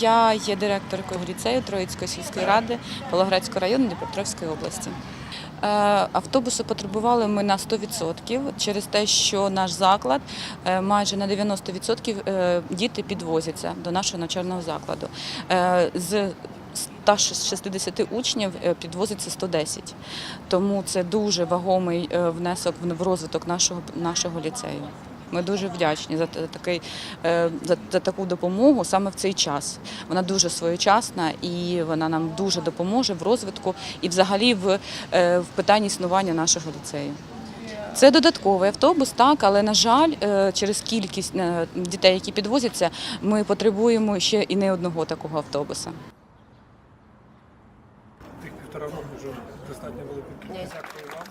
Я є директоркою ліцею Троїцької сільської ради Павлоградського району Дніпропетровської області. Е, Автобуси потребували ми на 100% через те, що наш заклад е, майже на 90% е, діти підвозяться до нашого навчального закладу. З 160 учнів підвозиться 110. Тому це дуже вагомий внесок в розвиток нашого, нашого ліцею. Ми дуже вдячні за такий е, за таку допомогу саме в цей час. Вона дуже своєчасна і вона нам дуже допоможе в розвитку і, взагалі, в, е, в питанні існування нашого ліцею. Це додатковий автобус, так, але на жаль, е, через кількість дітей, які підвозяться, ми потребуємо ще і не одного такого автобуса. Тих півтора року вже достатньо велику. Дякую вам.